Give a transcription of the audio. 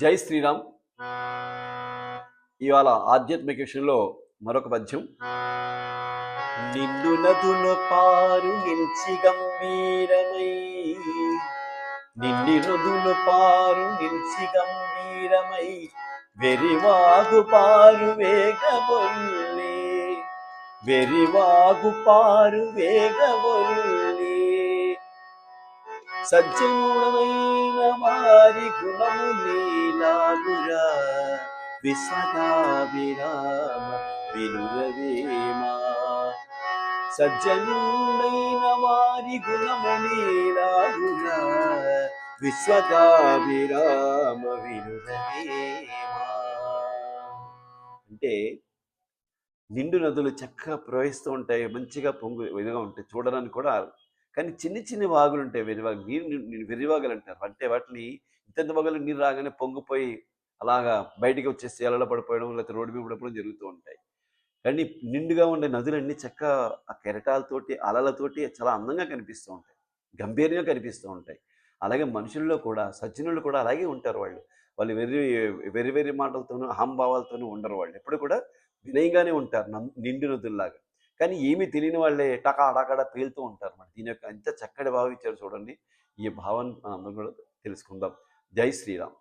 జై శ్రీరామ్. ఇవాళ ఆధ్యాత్మిక విషయంలో మరొక పద్యం. నిండు నదులు పారు నిలిచి గంభీరమై నిండి నదులు పారు నిలిచి గంభీరమై వెరివాగు పారు వేగబొల్లి వెరివాగు పారు వేగబొల్లి. సజ్జనుడమైన వారి గుణము నీలాగురా విశ్వదాభిరామ వినురవేమా సజ్జనుడైన వారి గుణము నీలాగురా విశ్వదాభిరామ వినురవేమా అంటే నిండు నదులు చక్కగా ప్రవహిస్తూ ఉంటాయి మంచిగా పొంగు ఇదిగా ఉంటాయి చూడడానికి కూడా. కానీ చిన్న చిన్న వాగులు ఉంటాయి వెరివాగు నీరు నీరు- వెరివాగులు అంటారు. అంటే వాటిని ఇంత మొగలు నీరు రాగానే పొంగిపోయి అలాగా బయటికి వచ్చేసి ఎలలో పడిపోయడం లేకపోతే రోడ్డు మీద పడిపోవడం జరుగుతూ ఉంటాయి. కానీ నిండుగా ఉండే నదులన్నీ చక్క ఆ కెరటాలతోటి అలలతోటి చాలా అందంగా కనిపిస్తూ ఉంటాయి. గంభీరంగా కనిపిస్తూ ఉంటాయి. అలాగే మనుషుల్లో కూడా సజ్జనులు కూడా అలాగే ఉంటారు వాళ్ళు. వాళ్ళు వెర్రి వెర్రి వెర్రి మాటలతోనూ అహంభావాలతోనూ ఉండరు వాళ్ళు. ఎప్పుడు కూడా వినయంగానే ఉంటారు నం- నిండు నదుల్లాగా. కానీ ఏమీ తెలియని వాళ్ళే టకా టకాడ పేలుతూ ఉంటారు. మరి దీని యొక్క ఎంత చక్కటి భావం ఇచ్చారు చూడండి. ఈ భావాన్ని మనం అందరం కూడా తెలుసుకుందాం. జై శ్రీరామ్